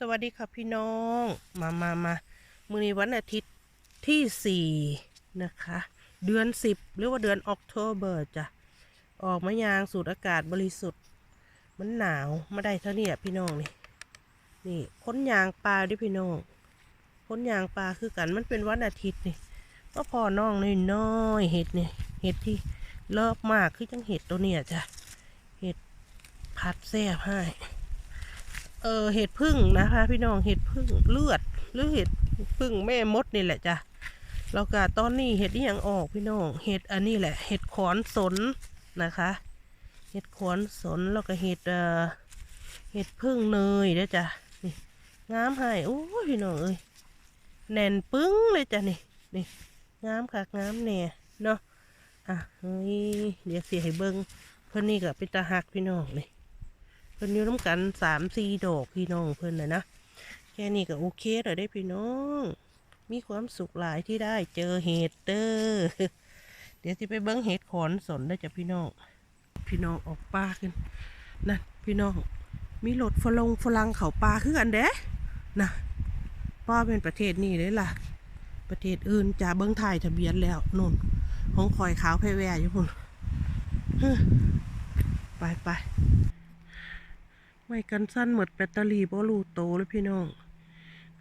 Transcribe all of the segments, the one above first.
สวัสดีค่ะพี่น้อง มามามามือนี้วันอาทิตย์ที่สี่นะคะ เดือนสิบหรือว่าเดือนออกโทเบอร์จ้ะ ออกมายางสูดอากาศบริสุทธิ์ มันหนาวมาได้เท่านี้อะพี่น้องนี่ นี่ค้นยางปลาด้วยพี่น้องค้นยางปลาคือกันมันเป็นวันอาทิตย์นี่ ก็พอน้องน้อยๆเห็ดนี่เห็ดที่เลิฟมากคือจังเห็ดตัวเนี้ยจ้ะ เห็ดผัดแซ่บให้ เออเห็ดพึ่งนะคะ พี่น้องเห็ดพึ่งเลือดหรือเห็ดพึ่งแม่มดนี่แหละจ้ะแล้วก็ตอนนี้เห็ดที่ยังออกพี่น้องเห็ดอันนี้แหละ เห็ดขอนสนนะคะ เห็ดขอนสนแล้วก็เห็ดเอ่อเห็ดพึ่งเนยเด้จ้ะนี่งามให้โอ้ยพี่น้องเอ้ยแน่นปึ้งเลยจ้ะนี่นี่งามค่ะงามแน่เนาะอะเฮ้ยเดี๋ยวเสียให้เบิ้งเพื่อนนี่ก็เป็นตาหักพี่น้องนี่ เพิ่นอยู่น้ำกันสามสี่ดอกพี่น้องเพิ่นนะนะแค่นี้ก็โอเคเลยได้พี่น้อง มีความสุขหลายที่ได้เจอเห็ดเด้อเดี๋ยวสิไปเบิ้งเห็ดขอนสนได้จ้ะพี่น้อง พี่น้องออกป่าขึ้นนั่นพี่น้อง มีรถฝรงฝรั่งเขาป่าคือกันเด้นะป้าเป็นประเทศนี้เลยล่ะ ประเทศอื่นจะเบิ้งถ่ายทะเบียนแล้วนู่นของคอยขาวแพร่แวอยู่พุ่นเฮ้อไปไป ไม่กันสั้นหมดแบตเตอรี่บ่รูโตเลยพี่น้อง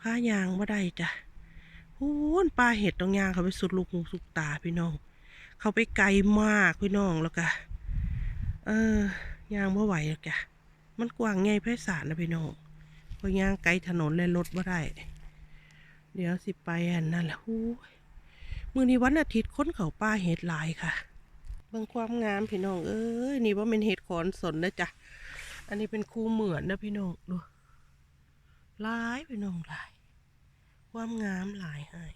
ผ้ายางบ่ได้จ้ะหูนปลาเห็ดตรงยางเขาไปสุดลูกหูสุดตาพี่น้อง เขาไปไกลมากพี่น้องแล้วก็เออยางบ่ไหวแล้วจ้ะมันกว้างใหญ่ไพศาลนะพี่น้องพอยางไกลถนนเลยรถบ่ได้ เดี๋ยวสิไปอันนั่นแหละหูมือนี้วันอาทิตย์ค้นเขาป้าเห็ดหลายค่ะ เบิ่งความงามพี่น้องเอ้ยนี่ว่าเป็นเห็ดขอนสนนะจ๊ะ อันนี้เป็นคูเหมือนนะพี่น้องดูลายพี่น้องลาย ความงามหลายให้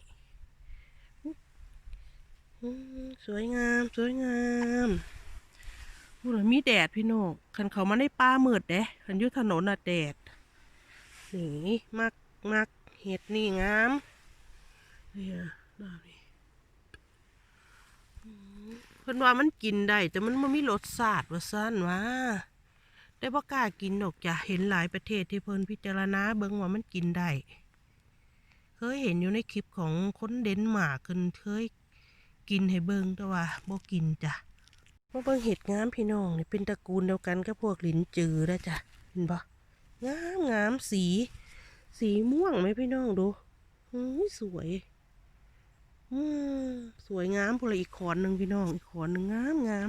สวยงาม สวยงามพูดเลยมีแดดพี่น้องคันเขามาในป่ามืดเด้คันยุถนนอะแดดนี่มักมักเห็ดนี่งามเนี่ยดาวนี่เพิ่นว่ามันกินได้แต่มันไม่มีรสชาติว่าสั้นว่า ได้บ่กล้ากินดอกจ้ะเห็นหลายประเทศที่เพิ่นพิจารณาเบิ่งว่ามันกินได้เคยเห็นอยู่ในคลิปของคนเดนมาร์กเพิ่นเคยกินให้เบิ่งแต่ว่าบ่กินจ้ะมาเบิ่งเห็ดงามพี่น้องนี่เป็นตระกูลเดียวกันกับพวกลิ้นจือนะจ้ะเห็นบ่งามงามสี สีม่วงไหมพี่น้องดูอุ้ยสวยอืมสวยงามพอลอีกขอนหนึ่งพี่น้องอีกขอนหนึ่งงามงาม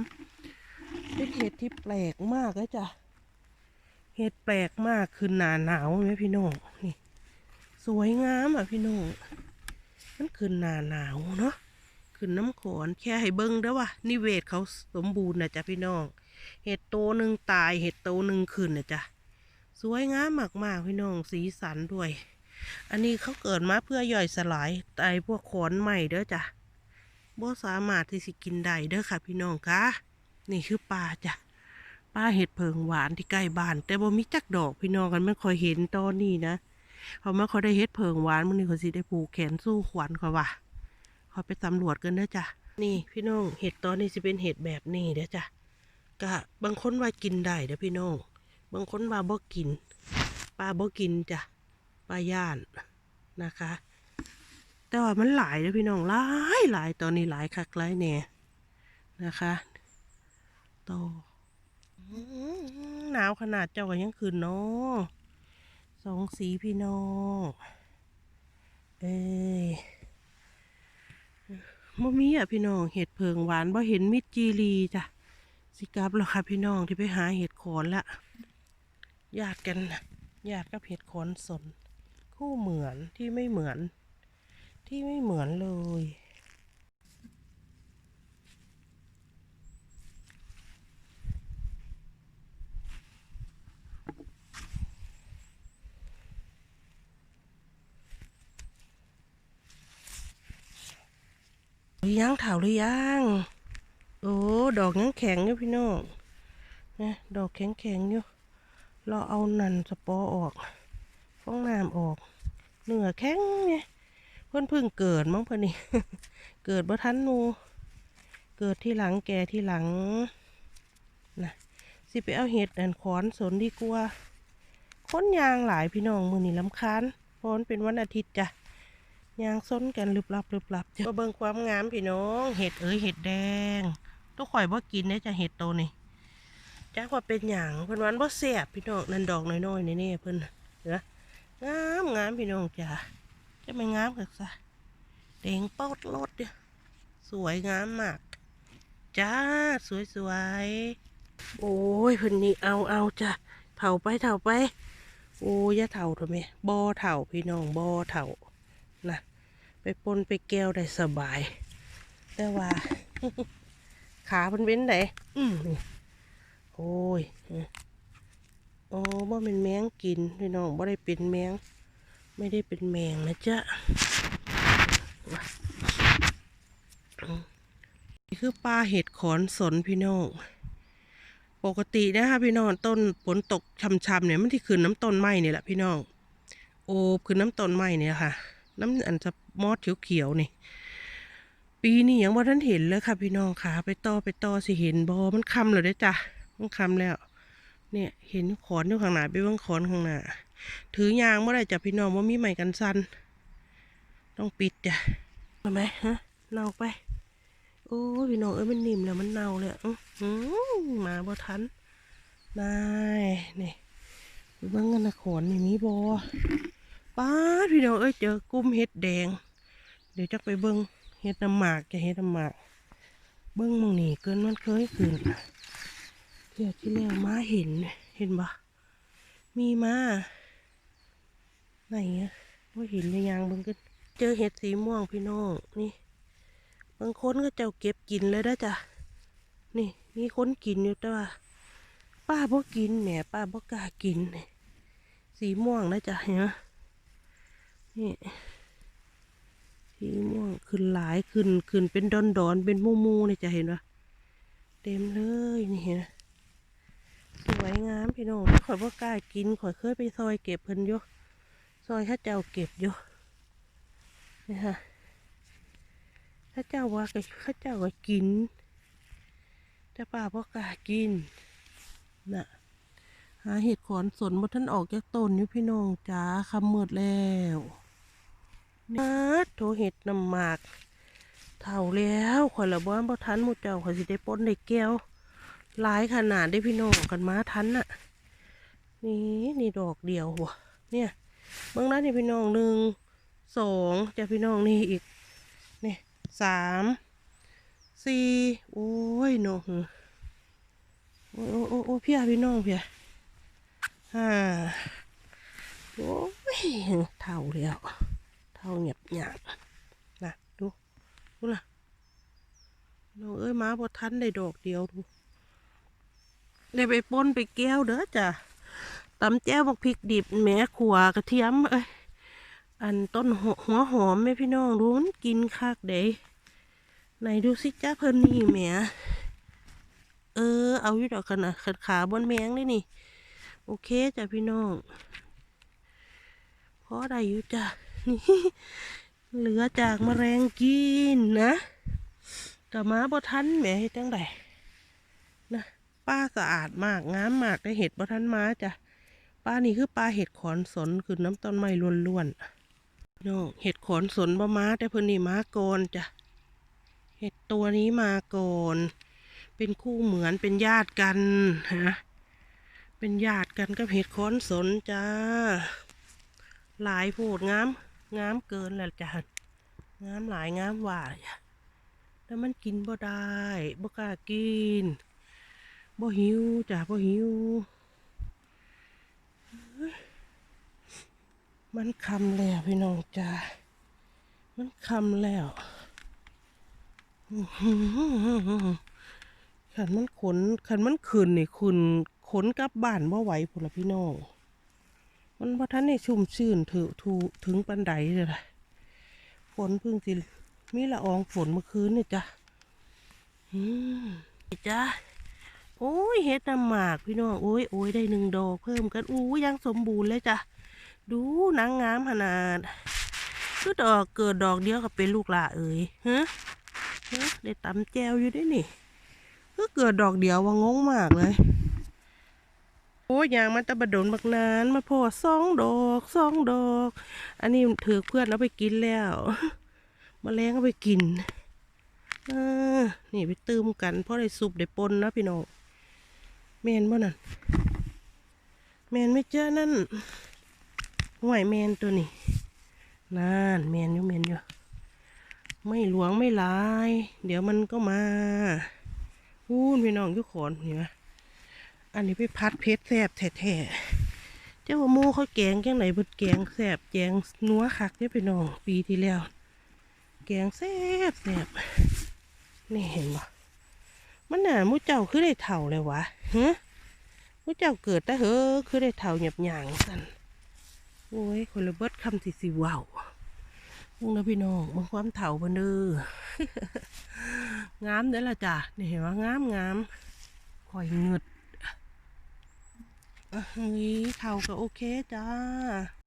เป็นเห็ดที่แปลกมากเลยจ้ะ เห็ดแปลกมากคือหนาหนาวไหมพี่น้องนี่ สวยงามอะพี่น้องมันคือหนาหนาวเนาะคือน้ำขอนแค่ให้เบิ้งเด้อว่านิเวศเขาสมบูรณ์นะจ๊ะพี่น้องเห็ดโตหนึ่งตายเห็ดโตหนึ่งขึ้นนะจ๊ะสวยงามมากๆพี่น้องสีสันด้วย อันนี้เขาเกิดมาเพื่อย่อยสลายไอพวกขอนใหม่เด้อจ้ะบ่สามารถที่สิกินได้เด้อค่ะ พี่น้องคะนี่คือปลาจ้ะ ป้าเห็ดเพิงหวานที่ใกล้บ้าน แต่บ่มีจักดอกพี่น้องกันไม่ค่อยเห็นตอนนี้นะเขาไม่ค่อยได้เห็ดเพิงหวานมันนี่เขาสิได้ผูกแขนสู้ขวัญเขาว่ะเขาไปสำรวจกันเด้อจ้ะนี่พี่น้องเห็ดตอนนี้สิเป็นเห็ดแบบนี้เด้อจ้ะก็บางคนว่ากินได้เด้อพี่น้องบางคนว่าบ่กินป้าบ่กินจ้ะป้าย่านนะคะ แต่ว่ามันหลายเด้อพี่น้องหลายหลายตอนนี้หลายคักหลายแน่นะคะโต หนาวขนาดเจ้าก็ยังคืนเนาะสองสีพี่น้องเอ้ยบ่มีอะพี่น้องเห็ดเพิงหวานบ่เห็นมิดจีรีจ้ะสิกลับแล้วค่ะพี่น้องที่ไปหาเห็ดขอนละญาติกันญาติกับเห็ดขอนสน คู่เหมือนที่ไม่เหมือน ที่ไม่เหมือนเลย รือยังเถาหรือยังโอ้ดอกยังแข็งอยู่พี่น้องนะดอกแข็งแข็งอยู่เราเอานันสปอออกฟองน้ำออกเนื้อแข็งเนี่ยเพิ่นพิ่งเกิดมั้งเพิ่นนี่เกิดบ่ทันนูเกิดที่หลังแก่ที่หลังนะสิไปเอาเห็ดอันขอนสนดีกว่าคนยางหลายพี่น้องมือนี่ลำคาญเพราะมันเป็นวันอาทิตย์จ้ะ ยางซ้นกันลึบลับลึบลับจ้ะมาเบิ่งความงามพี่น้อง เห็ดเอ้ยเห็ดแดงต้องข่อยบ่กินได้จะเห็ดโตนี่จ้าว่าเป็นหยังเพิ่นวันบ่แซ่บพี่น้องนั่นดอกน้อยๆนี่ๆเพิ่นน่ะเห็นไหมงามงามพี่น้องจ้ะจะไม่งามคักซะแดงป้าโลดเดียสวยงามมาก จ้าสวยสวยโอ้ยเพิ่นนี่เอาเอาจ้ะเถาไปเถาไป โอ้ยอย่าเถาเถอะแม่บ่อเถาพี่น้องบ่อเถานะ ไปปนไปแก้วได้สบาย แต่ว่า ขาเพิ่นเป็นไหนอืมนี่โอ้ยโอ้บ่เป็นแมงกินพี่น้องบ่ได้เป็นแมง ไม่ได้เป็นแมงนะจ๊ะนี่คือปลาเห็ดขอนสนพี่น้องปกตินะคะพี่น้องต้นฝนตกช่ำๆเนี่ยมันที่ขึ้นน้ำต้นไม้นี่ยแหละพี่น้องโอบขึ้นน้ำต้นไม้เนี่ยค่ะ น้ำอันจะมอดเขียวๆนี่ ปีนี้ยังว่าท่านเห็นเลยค่ะ พี่น้องค่ะ ไปต่อไปต่อสิเห็นบอมันคำเลยได้จ้ะมันคำแล้ว เนี่ยเห็นขอนอยู่ข้างหน้าไปเบ้างขอนข้างหน้าถือยางเมื่อไรจ้ะพี่น้องว่ามีใหม่กันสั้นต้องปิดจ้ะทำไมฮะเน่าไปโอ้พี่น้องเอ้ยมันนิ่มแล้วมันเน่าเลยอื้อหือมาบ่ทันนายนี่ไปเบิ่งกันนะขอนนี่มีบ่ ป้าพี่น้องเอ้ยเจอกุ้มเห็ดแดง เดี๋ยวจะไปเบิ่งเห็ดน้ำหมากจะเห็ดน้ำหมาก เบิ่งมองนี่เกินมันเคยขึ้นเที่ยวที่แล้วมาเห็นเห็นบ่มีมาไหนอะว่าเห็นในยางเบิ่งกันเจอเห็ดสีม่วงพี่น้องนี่บางคนก็เจ้าเก็บกินเลยนะจ๊ะนี่มีคนกินอยู่แต่ว่า ป้าบ่กินแหมป้าบ่กล้ากิน สีม่วงนะจ๊ะเนไหม นี่สีม่วงขึ้นหลายขึ้นขึ้นเป็นดอนดอนเป็นมูมูนี่จะเห็นปะเต็มเลยนี่เห็นไหมสวยงามพี่น้องข่อยบ่กล้ากินข่อยเคยไปซอยเก็บเพิ่นอยู่ซอยข้าเจ้าเก็บอยู่นี่ค่ะข้าเจ้าว่าก็ข้าเจ้าก็กินแต่ป้าพ่กล้ากินน่ะหาเห็ดขอนสนบนท่านออกจากต้นอยู่พี่น้องจ้าคำมืดแล้ว นัดโถเห็ดน้ำหมาก เท่าแล้วข่อยละบ้านบ่ทันหมูเจ้าข่อยสิได้ป้นได้แก้วหลายขนาดได้พี่น้องกันมาทันน่ะ นี่นี่ดอกเดียวหัวเนี่ยเบื้องหน้านี่พี่น้องหนึ่งสองจะพี่น้องนี่อีกนี่สามสี่โอ้ยน้องโอ้โอ้โอ้โอ้เพี่ยพี่น้องเพี่ยห้าโอ้ยเท่าแล้ว เท่าเงียบหยาบนะดูดูนะน้องเอ้ยมาพอทันได้ดอกเดียวดูได้ไปปนไปแก้วเด้อจ้ะตำแจ้วบักพริกดิบแหมขัวกระเทียมเอ้ยอันต้นหัวหัวหอมแม่พี่น้องรู้มันกินคักเด้ไหนดูสิจ้าเพิ่นนี่แหมเออ เอาอยู่ดอกกันนะขัดขาบนแมงเลยนี่ โอเคจ้ะพี่น้องพอได้อยู่จ้ะ เหลือจากมแมลงกินนะกะมาบ่ทันแหมเฮ็ดจังไดนะป้าสะอาดมากงามมากได้เห็ดบ่ทันมาจ้ะป้านี่คือปลาเห็ดขอนสนคือน้ำต้นไม้ล้วนๆน้องเห็ดขอนสนบะมาแต่เพิ่นนี่มาก่อนจ้ะเห็ดตัวนี้มาก่อนเป็นคู่เหมือนเป็นญาติกันฮะเป็นญาติกันกับเห็ดขอนสนจ้า หลายโพดงาม งามเกินแหละจ้ะงามหลายงามหว่าจ้ะแต่มันกินบ่ได้บ่กล้ากินบ่หิวจ้ะบ่หิว มันคำแล้วพี่น้องจ้ามันคำแล้วขันมันขนขันมันขืนนี่ขืนขนกลับบ้านบ่ไหวพุ่นละพี่น้อง มันว่าท่านในชุ่มชื่นถือถูถึงปันไดเลยล่ะฝนเพิ่งสิมีละอองฝนเมื่อคืนนี่จ้ะอืมจ้าโอ้ยเฮ็ดน้ำหมากพี่น้องโอ้ยโอ้ยได้หนึ่งดอกเพิ่มกันอู้ยังสมบูรณ์เลยจ้ะดูนางงามขนาดคือดอกเกิดดอกเดียวก็เป็นลูกหล่าเอ๋ยฮะฮะได้ตำแจวอยู่ด้วยนี่คือเกิดดอกเดียวว่างงมากเลย โอ้ยยางมันตะบดนบักนานมาพอสองดอกสองดอก อันนี้ถือเพื่อนเอาไปกินแล้วมาแรงเอาไปกินอนี่ไปตืมกันเพราะได้ซุปได้ปนนะพี่น้องแมนบ่นั่นแมนไม่เจอนั่นห่วยแมนตัวนี้นั่นแมนอยู่แมนอยู่ไม่หลวงไม่ลาย เดี๋ยวมันก็มาพูนพี่น้องอยุขอนเห็นไหม อันนี้ไปพัดเพชรแสบแท้ๆเจ้าหมูเขาแกงจังไหนบดแกงแสบแกงนัวคักเนี่ยพี่น้องปีที่แล้ว แกงแซ่บแซ่บนี่เห็นปะมันน่ะมูเจ้าคือได้เท่าเลยวะฮะมูเจ้าเกิดแต่เฮ้อคือได้เท่าหยับหยางสันโอ้ยคนละเบิดคำสิสิเว้าวมึงนะพี่น้องมึงความเท่าเพิ่นเด้องามเด้อละจ้ะนี่เห็นว่างามงามคอยเงึดอะ เฮ้ยเข่าก็โอเคจ้า